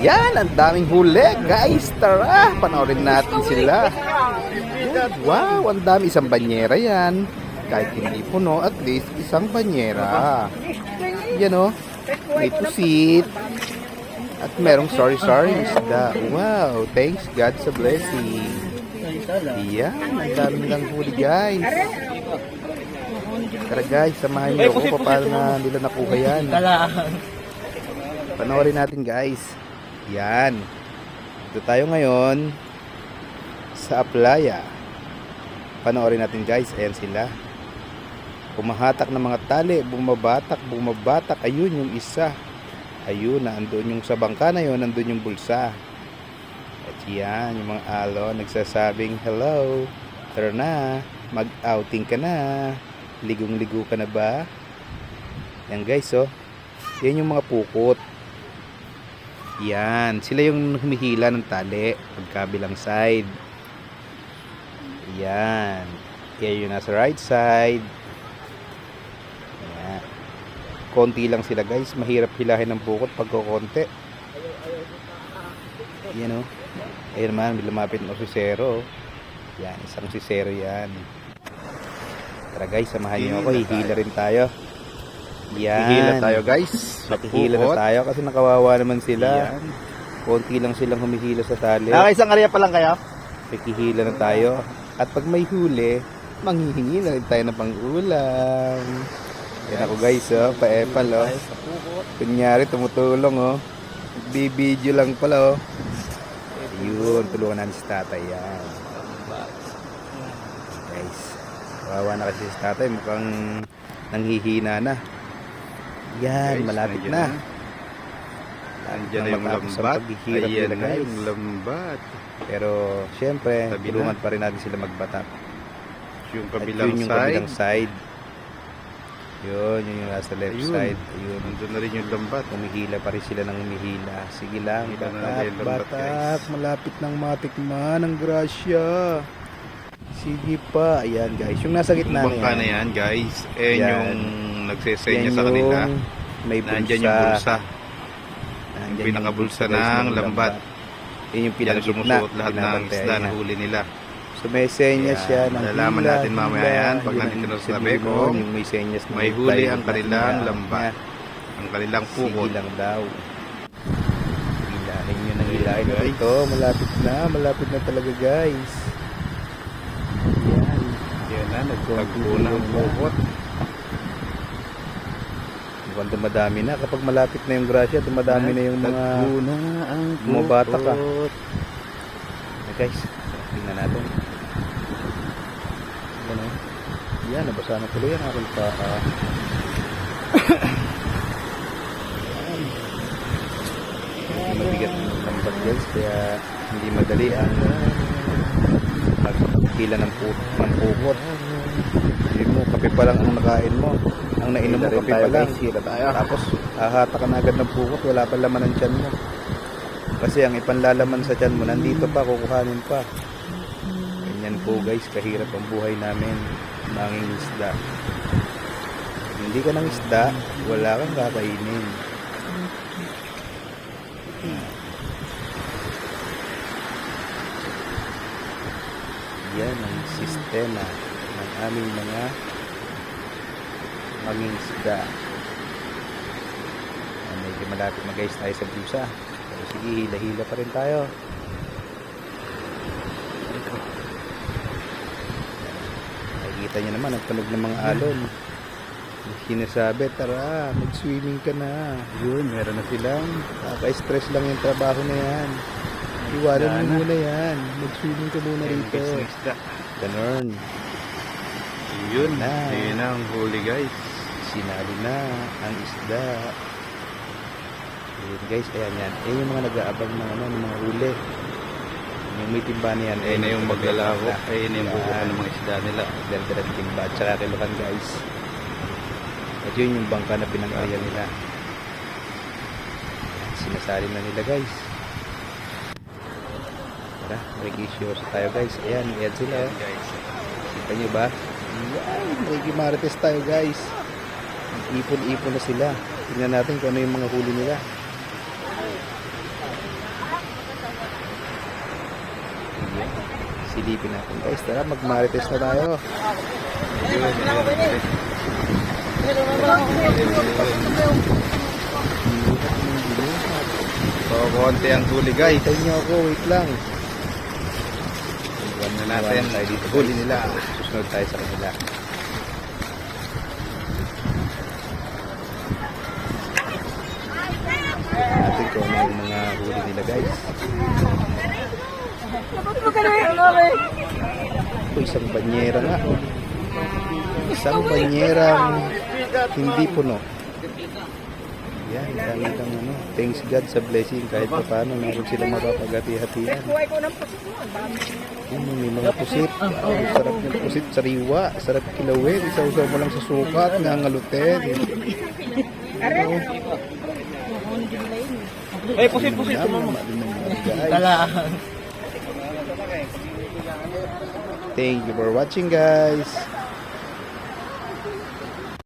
Yan, ang daming huli. Guys, tara, panoorin natin sila. Wow, ang dami. Isang banyera yan. Kahit hindi puno, at least isang banyera. Yan o. May pusit. At merong sorry-sorry isda. Wow, thanks God sa blessing. Yan, ang dami nilang huli guys. Tara guys, samahan niyo ako pa paano na nila nakuha yan. Panoorin natin guys. Yan. Dito tayo ngayon sa Aplaya. Panoorin natin guys. Ayan sila. Pumahatak ng mga tali. Bumabatak, bumabatak. Ayun yung isa. Ayun na. Andun yung sa bangka na yun. Andun yung bulsa. At yan. Yung mga alo. Nagsasabing hello. Tara na. Mag-outing ka na. Ligong-ligo ka na ba? Yan guys oh. Yan yung mga pukot. Yan. Sila yung humihila ng tali. Pagkabilang side. Yan. Yan yung nasa right side. Yan. Konti lang sila guys. Mahirap hilahin ng bukot pag konti. Yan o. Ayun naman. May lumapit ng osisero. Yan. Isang sisero yan. Tara guys. Samahan niyo ako. Hihila rin tayo. Yan. Hihila tayo guys. Nakihila na tayo kasi nakawawa naman sila. Yan. Konti lang silang humihila sa tali. Ah, isang area pa lang kayo? Nakihila na tayo. At pag may huli, manghihingi na rin tayo ng pang-ulam. Yan ako guys, oh, pa-epal, oh. Kunyari, tumutulong, oh. Bibidyo lang pala, oh. Ayun, tulungan natin si tatay, yan. Guys, kawawa na kasi si tatay, mukhang nanghihina na. Yan, Guys, malapit na. Nandiyan na yung lambat. Ayan na guys. yung lambat. Pero, syempre, Tabi na. tulungan pa rin natin sila magbatak. Yung At kabilang yun yung side. kabilang side. Yun, yun yung nasa left Ayun. side. Ayun. Nandun na rin yung lambat. Humihila pa rin sila ng humihila. Sige lang, Humihila na batak, natin yung lambat, batak. Malapit nang matikman ang grasya. Sige pa. Ayan guys, yung nasa Yung gitna bangka na na yan. guys. Eh Yan. yung nagsesenya Yan sa kanila. may bulsa. Nandyan yung bulsa. Nandyan Yung pinakabulsa ng lambat. Yun yung Yan pinakagitna. sumusuot lahat ng isda na huli nila. So may senyas Yan. siya ng hila, natin mamaya yan pag nandito na sa tabi ko. may senyas na May huli ang kanilang lambat. Ang kanilang Sige pukot. lang daw. Hilahin nyo ng hilahin na ito. Malapit na. Malapit na talaga guys. Yan. Yan na, nagtagpo na ang pukot. Mukhang dumadami na. Kapag malapit na yung grasya, dumadami na yung mga na ang bumabatak, ah. pukot. Eh, guys. Tingnan natin. Yan o. Yan, nabasa na tuloy ang aking. Yan. Medyo mabigat ng lambat guys, kaya hindi madali ang pagkila ng pukot. Hindi mo, kape pa lang ang nakain mo. Ang nainom mo, kape pa lang. Hila tayo. Tapos, hahata ka na agad ng pukot, wala pa laman ng tiyan mo. Kasi ang ipanlalaman sa tiyan mo, nandito pa, kukuhanin pa. Ganyan po guys, kahirap ang buhay namin. Manging isda. Hindi ka ng isda, wala kang kakainin. Yan ang sistema ng aming mga manging isda. Ah, medyo malapit na guys tayo sa busa. Pero sige, hila-hila pa rin tayo. Nakikita nyo naman ang tunog ng mga alon. Sinasabi, tara, mag-swimming ka na. Yun, meron na silang. Kaka-stress lang yung trabaho na yan. Iwanan mo muna yan. Mag-swimming ka muna rito. Ganon. Yun Na. Yun na ang huli guys. Sinali na ang isda. Yun guys, ayan yan. Ayan yung mga nag-aabang ng, ano, ng mga huli. Yung may timba niyan. Ayun na yung maglalako. Ayun na yung bukuhan ng mga isda nila. Dala-dala timba at saka kiluhan guys. At yun yung bangka na pinang-area nila. Ayan, Sinasali na nila guys. Tara, makikisyoso tayo guys. Ayan, ayan sila. oh. guys. Kita nyo ba? Yan, Ricky Marites tayo guys. Ipon-ipon na sila. Tingnan natin kung ano yung mga huli nila. Silipin natin guys. Tara, magmarites na tayo. So, konti ang huli guys. Tayo nyo ako, wait lang. Iwan na Natin tayo dito. Huli nila. Susunod tayo sa kanila. Natin kung ano yung mga huli nila guys. Ito, isang banyera nga. Isang banyerang hindi puno. Yan, dami kang ano. Thanks God sa blessing kahit pa paano meron silang mapapagati-hatian. Yan, may mga pusit. Ang sarap ng pusit, sariwa, sarap kilawin. Isaw-saw mo lang sa sukat, nangalutin. Ano? Eh, mo. guys. Tala. Thank you for watching guys.